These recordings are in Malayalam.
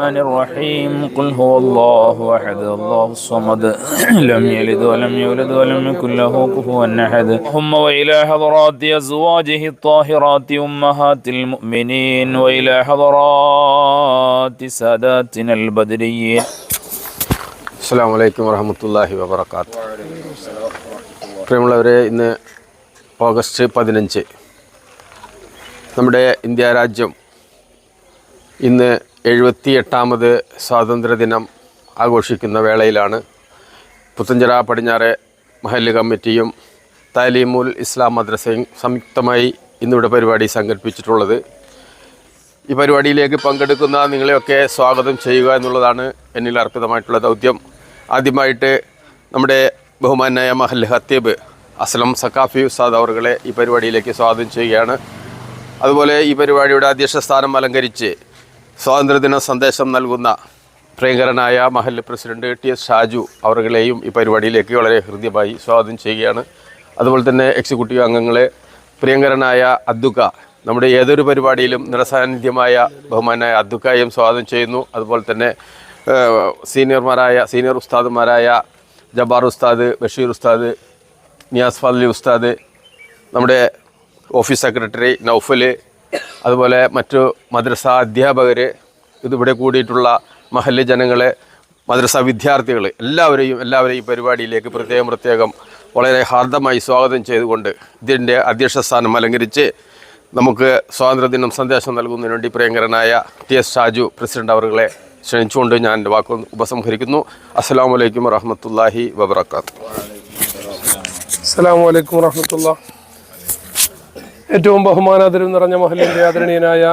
الرحمن الرحيم قل هو الله احد الله الصمد لم يلد ولم يولد ولم يكن له كفوا احد اللهم والى حضرات ازواجه الطاهرات امهات المؤمنين والى حضرات ساداتنا البدريين അസ്സാം വലൈക്കും വറഹമത്തല്ലാഹി വബർക്കാത്ത് പ്രിയമുള്ളവരെ ഇന്ന് ഓഗസ്റ്റ് പതിനഞ്ച് നമ്മുടെ ഇന്ത്യ രാജ്യം ഇന്ന് എഴുപത്തിയെട്ടാമത് സ്വാതന്ത്ര്യദിനം ആഘോഷിക്കുന്ന വേളയിലാണ് പുത്തഞ്ചിറ പടിഞ്ഞാറെ മഹല്ല് കമ്മിറ്റിയും താലീമുൽ ഇസ്ലാം മദ്രസയും സംയുക്തമായി ഇന്നിവിടെ പരിപാടി സംഘടിപ്പിച്ചിട്ടുള്ളത്. ഈ പരിപാടിയിലേക്ക് പങ്കെടുക്കുന്ന നിങ്ങളെയൊക്കെ സ്വാഗതം ചെയ്യുക എന്നുള്ളതാണ് എന്നിൽ അർപ്പിതമായിട്ടുള്ള ദൗത്യം. ആദ്യമായിട്ട് നമ്മുടെ ബഹുമാനായ മഹൽ ഹത്തീബ് അസ്ലം സക്കാഫി ഉസ്താദ് അവറുകളെ ഈ പരിപാടിയിലേക്ക് സ്വാഗതം ചെയ്യുകയാണ്. അതുപോലെ ഈ പരിപാടിയുടെ അധ്യക്ഷ സ്ഥാനം അലങ്കരിച്ച് സ്വാതന്ത്ര്യദിന സന്ദേശം നൽകുന്ന പ്രിയങ്കരനായ മഹൽ പ്രസിഡന്റ് ടി എസ് ഷാജു അവരുടെയും ഈ പരിപാടിയിലേക്ക് വളരെ ഹൃദ്യമായി സ്വാഗതം ചെയ്യുകയാണ്. അതുപോലെ തന്നെ എക്സിക്യൂട്ടീവ് അംഗങ്ങളെ പ്രിയങ്കരനായ അദ്ദുക്ക നമ്മുടെ ഏതൊരു പരിപാടിയിലും നിറസാന്നിധ്യമായ ബഹുമാനായ അദ്ദുക്കയും സ്വാഗതം ചെയ്യുന്നു. അതുപോലെ തന്നെ സീനിയർമാരായ സീനിയർ ഉസ്താദുമാരായ ജബാർ ഉസ്താദ് ബഷീർ ഉസ്താദ് നിയാസ് ഫാദലി ഉസ്താദ് നമ്മുടെ ഓഫീസ് സെക്രട്ടറി നൗഫൽ അതുപോലെ മറ്റു മദ്രസ അധ്യാപകർ ഇതിവിടെ കൂടിയിട്ടുള്ള മഹല്ല് ജനങ്ങളെ മദ്രസ വിദ്യാർത്ഥികൾ എല്ലാവരെയും എല്ലാവരെയും പരിപാടിയിലേക്ക് പ്രത്യേകം പ്രത്യേകം വളരെ ഹാർദമായി സ്വാഗതം ചെയ്തുകൊണ്ട് ഇതിന്റെ അധ്യക്ഷ സ്ഥാനം അലങ്കരിച്ച് നമുക്ക് സ്വാതന്ത്ര്യദിനം സന്ദേശം നൽകുന്നതിന് വേണ്ടി പ്രിയങ്കരനായ ടി എസ് ഷാജു പ്രസിഡന്റ് അവറുകളെ ക്ഷണിച്ചുകൊണ്ട് ഞാൻ എന്റെ വാക്കുകൾ ഉപസംഹരിക്കുന്നു. അസ്സാം വലൈക്കും വറഹമത്തല്ലാഹി വബർക്കാത്തു അസ്സാം വലൈക്കും വറഹമത്തുള്ള ഏറ്റവും ബഹുമാനാദരം നിറഞ്ഞ മഹലിന്റെ ആദരണീയനായ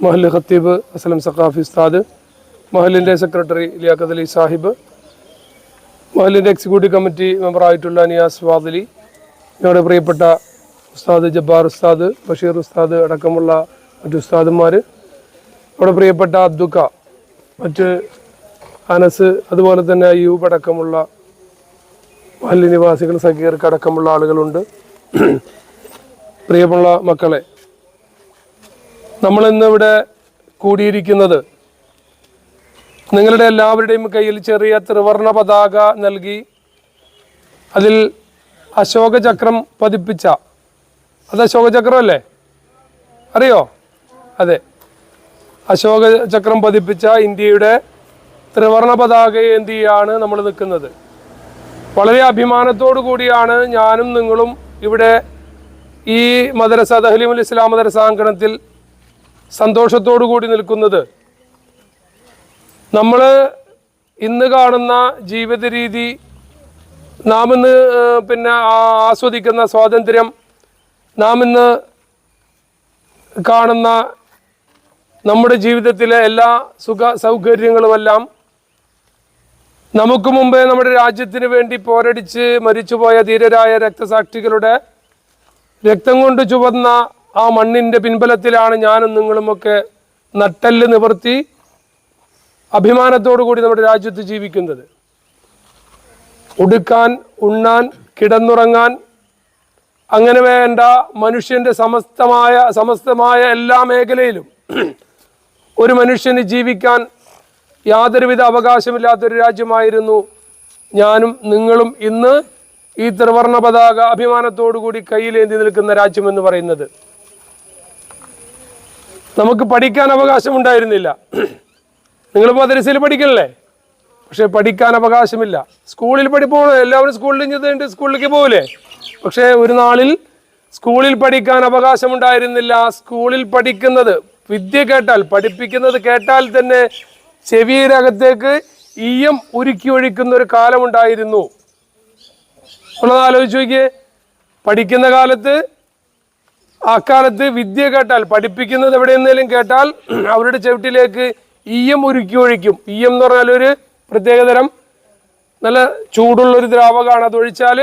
മഹൽ ഖത്തീബ് അസലം സഖാഫി ഉസ്താദ് മഹലിന്റെ സെക്രട്ടറി ലിയാഖത്ത് അലി സാഹിബ് മഹലിന്റെ എക്സിക്യൂട്ടീവ് കമ്മിറ്റി മെമ്പറായിട്ടുള്ള നിയാസ് വാദലി ഞങ്ങളുടെ പ്രിയപ്പെട്ട ഉസ്താദ് ജബ്ബാർ ഉസ്താദ് ബഷീർ ഉസ്താദ് അടക്കമുള്ള മറ്റു ഉസ്താദന്മാർ നമ്മുടെ പ്രിയപ്പെട്ട അബ്ദുക്ക മറ്റ് അനസ് അതുപോലെ തന്നെ അയ്യൂബ് അടക്കമുള്ള മഹല്ലി നിവാസികൾ സഖീർക്ക് അടക്കമുള്ള ആളുകളുണ്ട്. പ്രിയമുള്ള മക്കളെ നമ്മളിന്നിവിടെ കൂടിയിരിക്കുന്നത് നിങ്ങളുടെ എല്ലാവരുടെയും കയ്യിൽ ചെറിയ ത്രിവർണ പതാക നൽകി അതിൽ അശോകചക്രം പതിപ്പിച്ച അത് അശോക ചക്രം അല്ലേ അറിയോ? അതെ. അശോകചക്രം പതിപ്പിച്ച ഇന്ത്യയുടെ ത്രിവർണ പതാക ഏന്തിയാണ് നമ്മൾ നിൽക്കുന്നത്? വളരെ അഭിമാനത്തോടു കൂടിയാണ് ഞാനും നിങ്ങളും ഇവിടെ ഈ മദ്രസ തഹ്ലീമുൽ ഇസ്ലാം മദ്രസ അങ്കണത്തിൽ സന്തോഷത്തോടു കൂടി നിൽക്കുന്നത് നമ്മൾ ഇന്ന് കാണുന്ന ജീവിത രീതി നാം ഇന്ന് പിന്നെ ആസ്വദിക്കുന്ന സ്വാതന്ത്ര്യം നാം ഇന്ന് കാണുന്ന നമ്മുടെ ജീവിതത്തിലെ എല്ലാ സുഖ സൗകര്യങ്ങളുമെല്ലാം നമുക്ക് മുമ്പേ നമ്മുടെ രാജ്യത്തിന് വേണ്ടി പോരടിച്ച് മരിച്ചുപോയ ധീരരായ രക്തസാക്ഷികളുടെ രക്തം കൊണ്ട് ചുവന്ന ആ മണ്ണിന്റെ പിൻബലത്തിലാണ് ഞാനും നിങ്ങളുമൊക്കെ നട്ടൽ നിവർത്തി അഭിമാനത്തോടു കൂടി നമ്മുടെ രാജ്യത്ത് ജീവിക്കുന്നത്. ഉടുക്കാൻ ഉണ്ണാൻ കിടന്നുറങ്ങാൻ അങ്ങനെ വേണ്ട മനുഷ്യന്റെ സമസ്തമായ സമസ്തമായ എല്ലാ മേഖലയിലും ഒരു മനുഷ്യന് ജീവിക്കാൻ യാതൊരുവിധ അവകാശമില്ലാത്തൊരു രാജ്യമായിരുന്നു ഞാനും നിങ്ങളും ഇന്ന്. ഈ ത്രിവർണ പതാക അഭിമാനത്തോടുകൂടി കയ്യിലേന്തി നിൽക്കുന്ന രാജ്യം എന്ന് പറയുന്നത്. നമുക്ക് പഠിക്കാൻ അവകാശമുണ്ടായിരുന്നില്ല. നിങ്ങൾ മദ്രസയിൽ പഠിക്കണല്ലേ? പക്ഷെ പഠിക്കാൻ അവകാശമില്ല. സ്കൂളിൽ പഠിപ്പോൾ എല്ലാവരും സ്കൂളിൽ കഴിഞ്ഞിട്ട് സ്കൂളിലേക്ക് പോകില്ലേ പക്ഷേ ഒരു നാളിൽ സ്കൂളിൽ പഠിക്കാൻ അവകാശമുണ്ടായിരുന്നില്ല. സ്കൂളിൽ പഠിക്കുന്നത് വിദ്യ കേട്ടാൽ പഠിപ്പിക്കുന്നത് കേട്ടാൽ തന്നെ ചെവിയുടെ അകത്തേക്ക് ഈയം ഉരുക്കി ഒഴിക്കുന്ന ഒരു കാലമുണ്ടായിരുന്നു. ഉള്ളത് ആലോചിച്ച് നോക്കിയേ. പഠിക്കുന്ന കാലത്ത് അക്കാലത്ത് വിദ്യ കേട്ടാൽ പഠിപ്പിക്കുന്നത് എവിടെ നിന്നേലും കേട്ടാൽ അവരുടെ ചവിട്ടിലേക്ക് ഈയം ഉരുക്കി ഒഴിക്കും. ഈയം എന്ന് പറഞ്ഞാൽ ഒരു പ്രത്യേകതരം നല്ല ചൂടുള്ള ഒരു ദ്രാവകമാണ്. അത് ഒഴിച്ചാൽ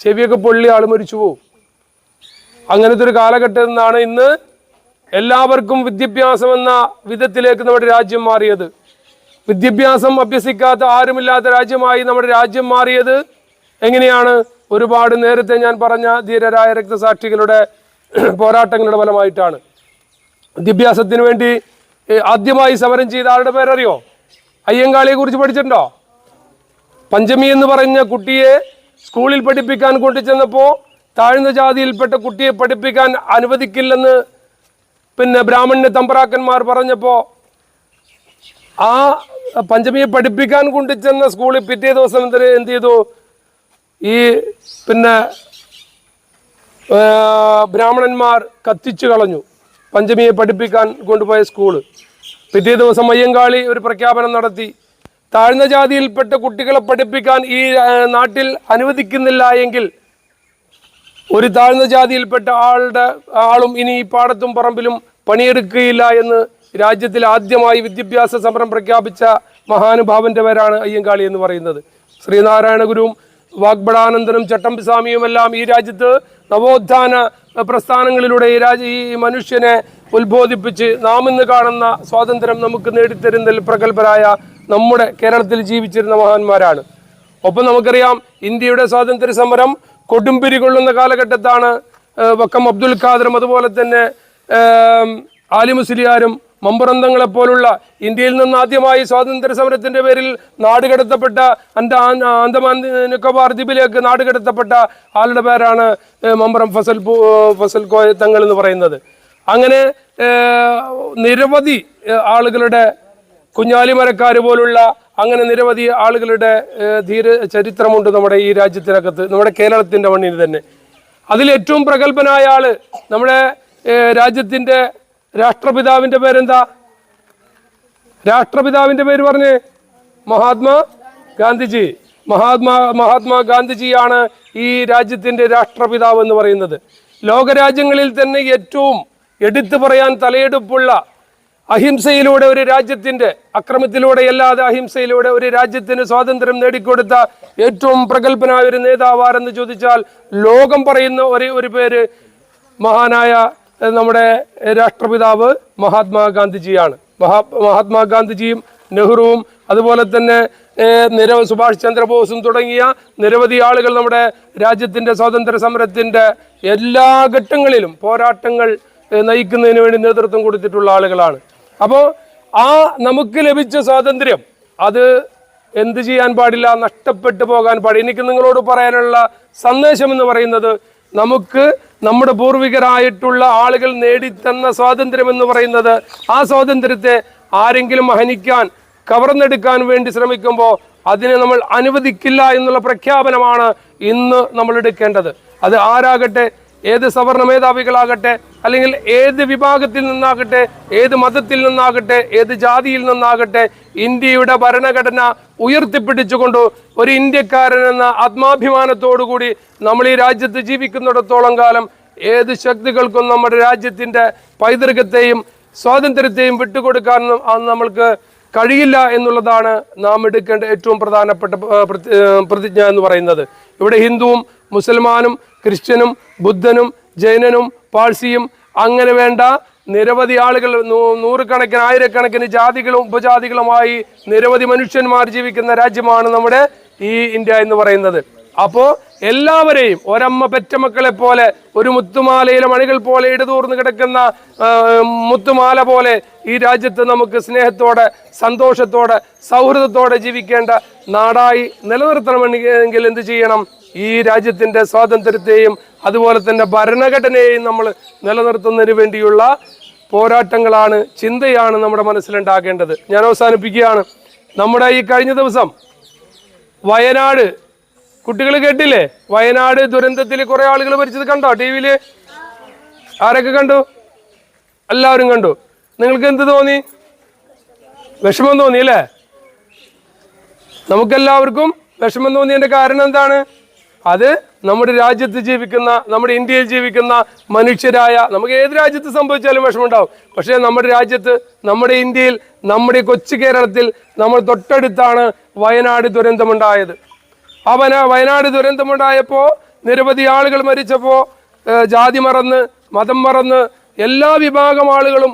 ചെവിയൊക്കെ പൊള്ളി ആൾ മരിച്ചു പോവും. അങ്ങനത്തെ ഒരു കാലഘട്ടത്തിൽ നിന്നാണ് ഇന്ന് എല്ലാവർക്കും വിദ്യാഭ്യാസം എന്ന വിധത്തിലേക്ക് നമ്മുടെ രാജ്യം മാറിയത്. വിദ്യാഭ്യാസം അഭ്യസിക്കാത്ത ആരുമില്ലാത്ത രാജ്യമായി നമ്മുടെ രാജ്യം മാറിയത് എങ്ങനെയാണ് ഒരുപാട് നേരത്തെ ഞാൻ പറഞ്ഞ ധീരരായ രക്തസാക്ഷികളുടെ പോരാട്ടങ്ങളുടെ ഫലമായിട്ടാണ്. വിദ്യാഭ്യാസത്തിന് വേണ്ടി ആദ്യമായി സമരം ചെയ്ത ആളുടെ പേരറിയോ? അയ്യങ്കാളിയെ കുറിച്ച് പഠിച്ചിട്ടുണ്ടോ? പഞ്ചമി എന്ന് പറഞ്ഞ കുട്ടിയെ സ്കൂളിൽ പഠിപ്പിക്കാൻ കൊണ്ടുചെന്നപ്പോൾ താഴ്ന്ന ജാതിയിൽപ്പെട്ട കുട്ടിയെ പഠിപ്പിക്കാൻ അനുവദിക്കില്ലെന്ന് പിന്നെ ബ്രാഹ്മണ്യ തമ്പ്രാക്കന്മാർ പറഞ്ഞപ്പോൾ ആ പഞ്ചമിയെ പഠിപ്പിക്കാൻ കൊണ്ടുചെന്ന സ്കൂളിൽ പിറ്റേ ദിവസം എന്ത് ചെയ്തു? ഈ പിന്നെ ബ്രാഹ്മണന്മാർ കത്തിച്ചു കളഞ്ഞു പഞ്ചമിയെ പഠിപ്പിക്കാൻ കൊണ്ടുപോയ സ്കൂൾ പിറ്റേ ദിവസം അയ്യങ്കാളി ഒരു പ്രഖ്യാപനം നടത്തി. താഴ്ന്ന ജാതിയിൽപ്പെട്ട കുട്ടികളെ പഠിപ്പിക്കാൻ ഈ നാട്ടിൽ അനുവദിക്കുന്നില്ല എങ്കിൽ ഒരു താഴ്ന്ന ജാതിയിൽപ്പെട്ട ആളുടെ ആളും ഇനി ഈ പാടത്തും പറമ്പിലും പണിയെടുക്കുകയില്ല എന്ന് രാജ്യത്തിൽ ആദ്യമായി വിദ്യാഭ്യാസ സമരം പ്രഖ്യാപിച്ച മഹാനുഭാവന്റെ പേരാണ് അയ്യങ്കാളി എന്ന് പറയുന്നത്. ശ്രീനാരായണ ഗുരുവും വാഗ്ബടാനന്ദനും ചട്ടമ്പി സ്വാമിയുമെല്ലാം ഈ രാജ്യത്ത് നവോത്ഥാന പ്രസ്ഥാനങ്ങളിലൂടെ ഈ രാജ്യ ഈ മനുഷ്യനെ ഉത്ബോധിപ്പിച്ച് നാം ഇന്ന് കാണുന്ന സ്വാതന്ത്ര്യം നമുക്ക് നേടിത്തരുന്നതിൽ പ്രഗത്ഭരായ നമ്മുടെ കേരളത്തിൽ ജീവിച്ചിരുന്ന മഹാന്മാരാണ്. ഒപ്പം നമുക്കറിയാം ഇന്ത്യയുടെ സ്വാതന്ത്ര്യ സമരം കൊടുമ്പിരി കൊള്ളുന്ന കാലഘട്ടത്താണ് വക്കം അബ്ദുൽ ഖാദറും അതുപോലെ തന്നെ ഏം, ആലി മുസ്ലിയാരും മമ്പുറന്തങ്ങളെ പോലുള്ള ഇന്ത്യയിൽ നിന്ന് ആദ്യമായി സ്വാതന്ത്ര്യ സമരത്തിന്റെ പേരിൽ നാടുകടത്തപ്പെട്ട അന്റെ ആന്തമാൻ നിക്കോബാർ ദ്വീപിലേക്ക് നാടുകടത്തപ്പെട്ട ആളുടെ പേരാണ് മമ്പുറം ഫസൽ ഫസൽ കോയ തങ്ങൾ എന്ന് പറയുന്നത്. അങ്ങനെ നിരവധി ആളുകളുടെ ആളുകളുടെ കുഞ്ഞാലിമരക്കാർ പോലുള്ള അങ്ങനെ നിരവധി ആളുകളുടെ ധീര ചരിത്രമുണ്ട് നമ്മുടെ ഈ രാജ്യത്തിനകത്ത് നമ്മുടെ കേരളത്തിന്റെ മണ്ണിന് തന്നെ. അതിൽ ഏറ്റവും പ്രഗത്ഭനായ ആൾ നമ്മുടെ രാജ്യത്തിന്റെ രാഷ്ട്രപിതാവിന്റെ പേരെന്താ? രാഷ്ട്രപിതാവിന്റെ പേര് പറഞ്ഞേ മഹാത്മാ ഗാന്ധിജി. മഹാത്മാ മഹാത്മാ ഗാന്ധിജിയാണ് ഈ രാജ്യത്തിന്റെ രാഷ്ട്രപിതാവ് എന്ന് പറയുന്നത്. ലോകരാജ്യങ്ങളിൽ തന്നെ ഏറ്റവും എടുത്തു പറയാൻ തലയെടുപ്പുള്ള അഹിംസയിലൂടെ ഒരു രാജ്യത്തിന്റെ അക്രമത്തിലൂടെ അല്ലാതെ അഹിംസയിലൂടെ ഒരു രാജ്യത്തിന് സ്വാതന്ത്ര്യം നേടിക്കൊടുത്ത ഏറ്റവും പ്രഗത്ഭനായ ഒരു നേതാവാരെന്ന് ചോദിച്ചാൽ ലോകം പറയുന്ന ഒരേ ഒരു പേര് മഹാനായ നമ്മുടെ രാഷ്ട്രപിതാവ് മഹാത്മാഗാന്ധിജിയാണ്. മഹാ മഹാത്മാഗാന്ധിജിയും നെഹ്റുവും അതുപോലെ തന്നെ നിരവധി സുഭാഷ് ചന്ദ്രബോസും തുടങ്ങിയ നിരവധി ആളുകൾ നമ്മുടെ രാജ്യത്തിന്റെ സ്വാതന്ത്ര്യ സമരത്തിന്റെ എല്ലാ ഘട്ടങ്ങളിലും പോരാട്ടങ്ങൾ നയിക്കുന്നതിന് വേണ്ടി നേതൃത്വം കൊടുത്തിട്ടുള്ള ആളുകളാണ്. അപ്പോൾ ആ നമുക്ക് ലഭിച്ച സ്വാതന്ത്ര്യം അത് എന്ത് ചെയ്യാൻ പാടില്ല നഷ്ടപ്പെട്ടു പോകാൻ പാടില്ല. എനിക്ക് നിങ്ങളോട് പറയാനുള്ള സന്ദേശം എന്ന് പറയുന്നത് നമുക്ക് നമ്മുടെ പൂർവികരായിട്ടുള്ള ആളുകൾ നേടിത്തന്ന സ്വാതന്ത്ര്യം എന്ന് പറയുന്നത് ആ സ്വാതന്ത്ര്യത്തെ ആരെങ്കിലും ഹനിക്കാൻ കവർന്നെടുക്കാൻ വേണ്ടി ശ്രമിക്കുമ്പോൾ അതിനെ നമ്മൾ അനുവദിക്കില്ല എന്നുള്ള പ്രഖ്യാപനമാണ് ഇന്ന് നമ്മൾ എടുക്കേണ്ടത്. അത് ആരാകട്ടെ ഏത് സവർണ മേധാവികളാകട്ടെ അല്ലെങ്കിൽ ഏത് വിഭാഗത്തിൽ നിന്നാകട്ടെ ഏത് മതത്തിൽ നിന്നാകട്ടെ ഏത് ജാതിയിൽ നിന്നാകട്ടെ ഇന്ത്യയുടെ ഭരണഘടന ഉയർത്തിപ്പിടിച്ചുകൊണ്ട് ഒരു ഇന്ത്യക്കാരൻ എന്ന ആത്മാഭിമാനത്തോടുകൂടി നമ്മൾ ഈ രാജ്യത്ത് ജീവിക്കുന്നിടത്തോളം കാലം ഏത് ശക്തികൾക്കും നമ്മുടെ രാജ്യത്തിന്റെ പൈതൃകത്തെയും സ്വാതന്ത്ര്യത്തെയും വിട്ടുകൊടുക്കാൻ നമ്മൾക്ക് കഴിയില്ല എന്നുള്ളതാണ് നാം എടുക്കേണ്ട ഏറ്റവും പ്രധാനപ്പെട്ട പ്രതിജ്ഞ എന്ന് പറയുന്നത്. ഇവിടെ ഹിന്ദുവും മുസൽമാനും ക്രിസ്ത്യനും ബുദ്ധനും ജൈനനും പാഴ്സിയും അങ്ങനെ വേണ്ട നിരവധി ആളുകൾ നൂറുകണക്കിന് ആയിരക്കണക്കിന് ജാതികളും ഉപജാതികളുമായി നിരവധി മനുഷ്യന്മാർ ജീവിക്കുന്ന രാജ്യമാണ് നമ്മുടെ ഈ ഇന്ത്യ എന്ന് പറയുന്നത്. അപ്പോ എല്ലാവരെയും ഒരമ്മ പെറ്റമക്കളെ പോലെ ഒരു മുത്തുമാലയിലെ മണികൾ പോലെ ഇടതൂർന്ന് കിടക്കുന്ന മുത്തുമാല പോലെ ഈ രാജ്യത്ത് നമുക്ക് സ്നേഹത്തോടെ സന്തോഷത്തോടെ സൗഹൃദത്തോടെ ജീവിക്കേണ്ട നാടായി നിലനിർത്തണമെങ്കിൽ എന്ത് ചെയ്യണം? ഈ രാജ്യത്തിന്റെ സ്വാതന്ത്ര്യത്തെയും അതുപോലെ തന്നെ ഭരണഘടനയെയും നമ്മൾ നിലനിർത്തുന്നതിന് വേണ്ടിയുള്ള പോരാട്ടങ്ങളാണ് ചിന്തയാണ് നമ്മുടെ മനസ്സിലുണ്ടാകേണ്ടത്. ഞാൻ അവസാനിപ്പിക്കുകയാണ്. നമ്മുടെ ഈ കഴിഞ്ഞ ദിവസം വയനാട് കുട്ടികൾ കേട്ടില്ലേ? വയനാട് ദുരന്തത്തിൽ കുറെ ആളുകൾ മരിച്ചത് കണ്ടോ? ടി വിയിൽ ആരൊക്കെ കണ്ടു? എല്ലാവരും കണ്ടു. നിങ്ങൾക്ക് എന്ത് തോന്നി? വിഷമം തോന്നി അല്ലേ? നമുക്കെല്ലാവർക്കും വിഷമം തോന്നിയതിന്റെ കാരണം എന്താണ്? അത് നമ്മുടെ രാജ്യത്ത് ജീവിക്കുന്ന നമ്മുടെ ഇന്ത്യയിൽ ജീവിക്കുന്ന മനുഷ്യരായ നമുക്ക് ഏത് രാജ്യത്ത് സംഭവിച്ചാലും വിഷമമുണ്ടാവും. പക്ഷേ നമ്മുടെ രാജ്യത്ത് നമ്മുടെ ഇന്ത്യയിൽ നമ്മുടെ കൊച്ചു കേരളത്തിൽ നമ്മൾ തൊട്ടടുത്താണ് വയനാട് ദുരന്തമുണ്ടായത്. ആ വയനാട് ദുരന്തമുണ്ടായപ്പോൾ നിരവധി ആളുകൾ മരിച്ചപ്പോൾ ജാതി മറന്ന് മതം മറന്ന് എല്ലാ വിഭാഗം ആളുകളും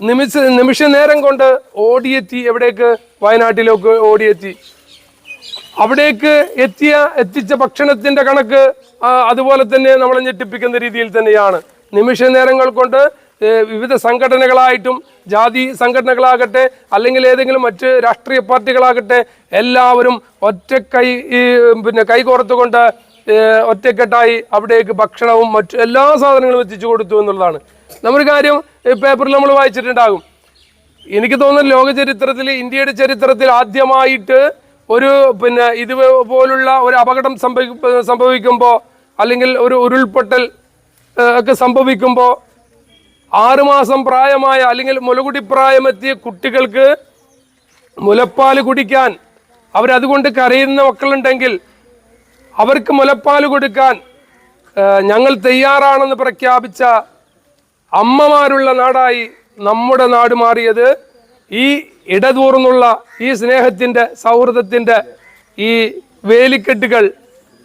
നിമിഷ നിമിഷ നേരം കൊണ്ട് ഓടിയെത്തി എവിടേക്ക്? വയനാട്ടിലേക്ക് ഓടിയെത്തി. അവിടേക്ക് എത്തിയ എത്തിച്ച ഭക്ഷണത്തിന്റെ കണക്ക് അതുപോലെ തന്നെ നമ്മളെ ഞെട്ടിപ്പിക്കുന്ന രീതിയിൽ തന്നെയാണ്. നിമിഷ നേരങ്ങൾ കൊണ്ട് വിവിധ സംഘടനകളായിട്ടും ജാതി സംഘടനകളാകട്ടെ അല്ലെങ്കിൽ ഏതെങ്കിലും മറ്റ് രാഷ്ട്രീയ പാർട്ടികളാകട്ടെ എല്ലാവരും ഒറ്റ കൈ പിന്നെ കൈകോർത്തുകൊണ്ട് ഒറ്റക്കെട്ടായി അവിടേക്ക് ഭക്ഷണവും മറ്റു എല്ലാ സാധനങ്ങളും എത്തിച്ചു കൊടുത്തു എന്നുള്ളതാണ്. നമ്മുടെ കാര്യം പേപ്പറിൽ നമ്മൾ വായിച്ചിട്ടുണ്ടാകും. എനിക്ക് തോന്നുന്നു ലോക ചരിത്രത്തിൽ ഇന്ത്യയുടെ ചരിത്രത്തിൽ ആദ്യമായിട്ട് ഒരു പിന്നെ ഇതുപോലുള്ള ഒരു അപകടം സംഭവി സംഭവിക്കുമ്പോൾ അല്ലെങ്കിൽ ഒരു ഉരുൾപൊട്ടൽ ഒക്കെ സംഭവിക്കുമ്പോൾ ആറുമാസം പ്രായമായ അല്ലെങ്കിൽ മുലകുടി പ്രായമെത്തിയ കുട്ടികൾക്ക് മുലപ്പാൽ കുടിക്കാൻ അവരതുകൊണ്ട് കരയുന്ന മക്കളുണ്ടെങ്കിൽ അവർക്ക് മുലപ്പാൽ കൊടുക്കാൻ ഞങ്ങൾ തയ്യാറാണെന്ന് പ്രഖ്യാപിച്ച അമ്മമാരുള്ള നാടായി നമ്മുടെ നാട് മാറിയത്. ഈ ഇടതൂർന്നുള്ള ഈ സ്നേഹത്തിന്റെ സൗഹൃദത്തിന്റെ ഈ വേലിക്കെട്ടുകൾ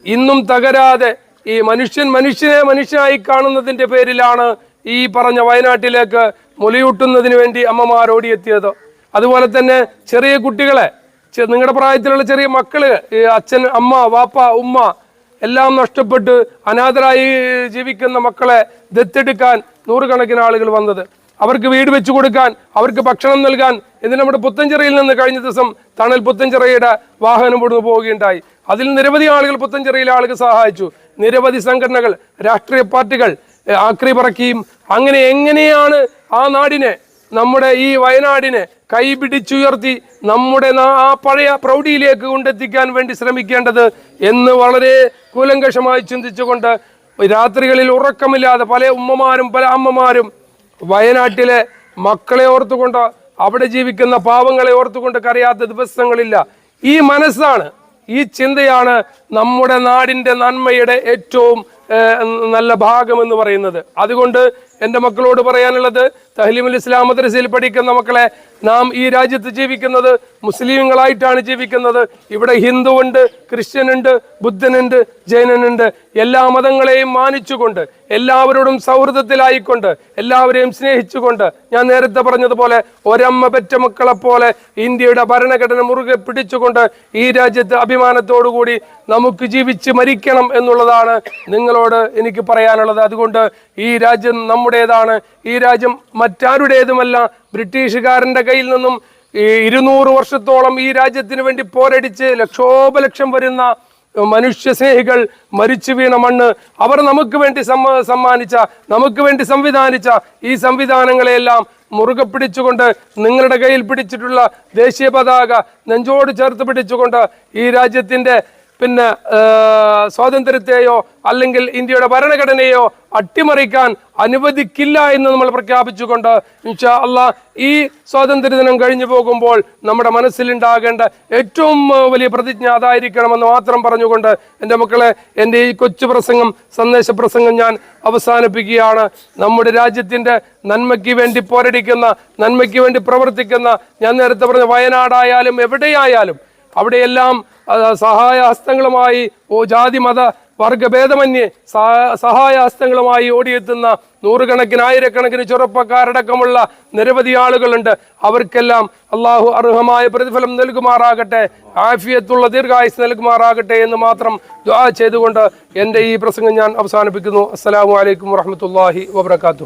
ഇന്നും തകരാതെ ഈ മനുഷ്യൻ മനുഷ്യനെ മനുഷ്യനായി കാണുന്നതിന്റെ പേരിലാണ് ഈ പറഞ്ഞ വയനാട്ടിലേക്ക് മുലയൂട്ടുന്നതിന് വേണ്ടി അമ്മമാർ ഓടിയെത്തിയത്. അതുപോലെ തന്നെ ചെറിയ കുട്ടികളെ നിങ്ങളുടെ പ്രായത്തിലുള്ള ചെറിയ മക്കൾ അച്ഛൻ അമ്മ വാപ്പ ഉമ്മ എല്ലാം നഷ്ടപ്പെട്ട് അനാഥരായി ജീവിക്കുന്ന മക്കളെ ദത്തെടുക്കാൻ നൂറുകണക്കിന് ആളുകൾ വന്നത്. അവർക്ക് വീട് വെച്ചു കൊടുക്കാൻ അവർക്ക് ഭക്ഷണം നൽകാൻ എന്ന് നമ്മുടെ പുത്തഞ്ചിറയിൽ നിന്ന് കഴിഞ്ഞ ദിവസം തണൽ പുത്തഞ്ചിറയുടെ വാഹനം ഇവിടുന്ന് പോവുകയുണ്ടായി. അതിൽ നിരവധി ആളുകൾ പുത്തഞ്ചിറയിലെ ആളുകൾ സഹായിച്ചു. നിരവധി സംഘടനകൾ രാഷ്ട്രീയ പാർട്ടികൾ ആക്രി പറക്കിയും അങ്ങനെ എങ്ങനെയാണ് ആ നാടിനെ നമ്മുടെ ഈ വയനാടിനെ കൈ പിടിച്ചുയർത്തി നമ്മുടെ ആ പഴയ പ്രൗഢിയിലേക്ക് കൊണ്ടെത്തിക്കാൻ വേണ്ടി ശ്രമിക്കേണ്ടത് എന്ന് വളരെ കൂലങ്കഷമായി ചിന്തിച്ചുകൊണ്ട് രാത്രികളിൽ ഉറക്കമില്ലാതെ പല ഉമ്മമാരും പല അമ്മമാരും വയനാട്ടിലെ മക്കളെ ഓർത്തുകൊണ്ട് അവിടെ ജീവിക്കുന്ന പാവങ്ങളെ ഓർത്തുകൊണ്ട് കരയാത്ത ദിവസങ്ങളില്ല. ഈ മനസ്സാണ് ഈ ചിന്തയാണ് നമ്മുടെ നാടിന്റെ നന്മയുടെ ഏറ്റവും നല്ല ഭാഗം എന്ന് പറയുന്നത്. അതുകൊണ്ട് എന്റെ മക്കളോട് പറയാനുള്ളത് തഹ്ലീമുൽ ഇസ്ലാം മദ്രസയിൽ പഠിക്കുന്ന മക്കളെ നാം ഈ രാജ്യത്ത് ജീവിക്കുന്നത് മുസ്ലിങ്ങളായിട്ടാണ് ജീവിക്കുന്നത്. ഇവിടെ ഹിന്ദുവുണ്ട് ക്രിസ്ത്യനുണ്ട് ബുദ്ധനുണ്ട് ജൈനനുണ്ട്. എല്ലാ മതങ്ങളെയും മാനിച്ചുകൊണ്ട് എല്ലാവരോടും സൗഹൃദത്തിലായിക്കൊണ്ട് എല്ലാവരെയും സ്നേഹിച്ചുകൊണ്ട് ഞാൻ നേരത്തെ പറഞ്ഞതുപോലെ ഒരമ്മ പെറ്റ മക്കളെ പോലെ ഇന്ത്യയുടെ ഭരണഘടന മുറുകെ പിടിച്ചുകൊണ്ട് ഈ രാജ്യത്ത് അഭിമാനത്തോടുകൂടി നമുക്ക് ജീവിച്ച് മരിക്കണം എന്നുള്ളതാണ് നിങ്ങളോട് എനിക്ക് പറയാനുള്ളത്. അതുകൊണ്ട് ഈ രാജ്യം നമ്മുടേതാണ്. ഈ രാജ്യം മറ്റാരുടേതുമല്ല. ബ്രിട്ടീഷുകാരന്റെ കയ്യിൽ നിന്നും ഈ ഇരുന്നൂറ് വർഷത്തോളം ഈ രാജ്യത്തിന് വേണ്ടി പോരടിച്ച് ലക്ഷോപലക്ഷം വരുന്ന മനുഷ്യസ്നേഹികൾ മരിച്ചു വീണ മണ്ണ് അവർ നമുക്ക് വേണ്ടി സമ്മ സമ്മാനിച്ച നമുക്ക് വേണ്ടി സംവിധാനിച്ച ഈ സംവിധാനങ്ങളെയെല്ലാം മുറുകെ പിടിച്ചുകൊണ്ട് നിങ്ങളുടെ കയ്യിൽ പിടിച്ചിട്ടുള്ള ദേശീയ പതാക നെഞ്ചോട് ചേർത്ത് പിടിച്ചുകൊണ്ട് ഈ രാജ്യത്തിന്റെ പിന്നെ സ്വാതന്ത്ര്യത്തെയോ അല്ലെങ്കിൽ ഇന്ത്യയുടെ ഭരണഘടനയോ അട്ടിമറിക്കാൻ അനുവദിക്കില്ല എന്ന് നമ്മൾ പ്രഖ്യാപിച്ചുകൊണ്ട് ഇൻഷാ അള്ളാ ഈ സ്വാതന്ത്ര്യ ദിനം കഴിഞ്ഞു പോകുമ്പോൾ നമ്മുടെ മനസ്സിലുണ്ടാകേണ്ട ഏറ്റവും വലിയ പ്രതിജ്ഞ അതായിരിക്കണമെന്ന് മാത്രം പറഞ്ഞുകൊണ്ട് എന്റെ മക്കളെ എന്റെ ഈ കൊച്ചു പ്രസംഗം സന്ദേശ പ്രസംഗം ഞാൻ അവസാനിപ്പിക്കുകയാണ്. നമ്മുടെ രാജ്യത്തിന്റെ നന്മയ്ക്ക് വേണ്ടി പോരടിക്കുന്ന നന്മയ്ക്ക് വേണ്ടി പ്രവർത്തിക്കുന്ന ഞാൻ നേരത്തെ പറഞ്ഞ വയനാടായാലും എവിടെയായാലും അവിടെയെല്ലാം സഹായഹസ്തങ്ങളുമായി ജാതി മത വർഗഭേദമന്യേ സഹായ സഹായഹസ്തങ്ങളുമായി ഓടിയെത്തുന്ന നൂറുകണക്കിന് ആയിരക്കണക്കിന് ചെറുപ്പക്കാരടക്കമുള്ള നിരവധി ആളുകളുണ്ട്. അവർക്കെല്ലാം അള്ളാഹു അർഹമായ പ്രതിഫലം നൽകുമാറാകട്ടെ ആഫിയത്തുള്ള ദീർഘായുസ് നൽകുമാറാകട്ടെ എന്ന് മാത്രം ചെയ്തുകൊണ്ട് എന്റെ ഈ പ്രസംഗം ഞാൻ അവസാനിപ്പിക്കുന്നു. അസ്സലാമു അലൈക്കും വറഹമത്തല്ലാഹി വബർക്കാത്തു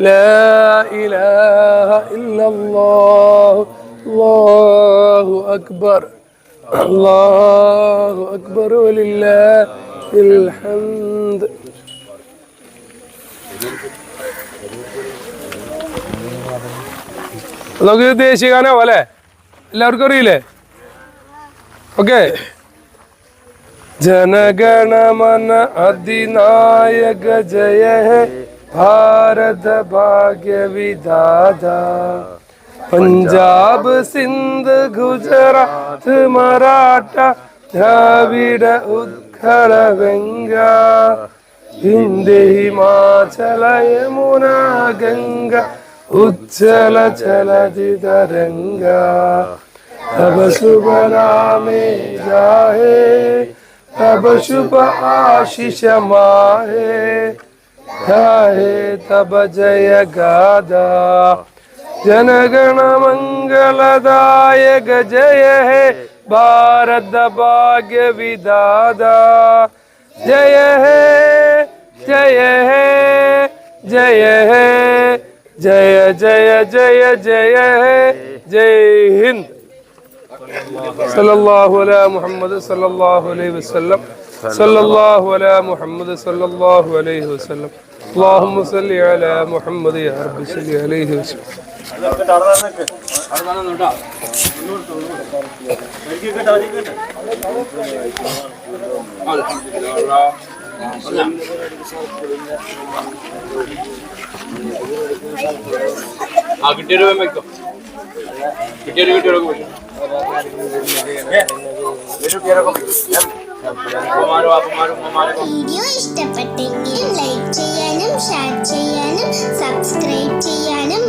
لا إله إلا الله. الله أكبر. الله أكبر ولله الحمد. الله اكبر. شی گانا والا اللہ اور جن گن من ادی نائک جی ہے भारत भाग्य विधाता पंजाब सिंध गुजरात मराठा द्राविड उत्कल गंगा हिंदी हिमाचल यमुना गंगा उच्चल चलति तरंगा तब शुभ नामे जाहे तब शुभ आशीष माहे منگ دار داغ جی ہی ہے جی جی جی جی جی ہند صاح محمد صلی اللہ علیہ وسلم صلى الله على محمد صلى الله عليه وسلم اللهم صل على محمد يا رب صل عليه وسلم വീഡിയോ ഇഷ്ടപ്പെട്ടെങ്കിൽ ലൈക്ക് ചെയ്യാനും ഷെയർ ചെയ്യാനും സബ്സ്ക്രൈബ് ചെയ്യാനും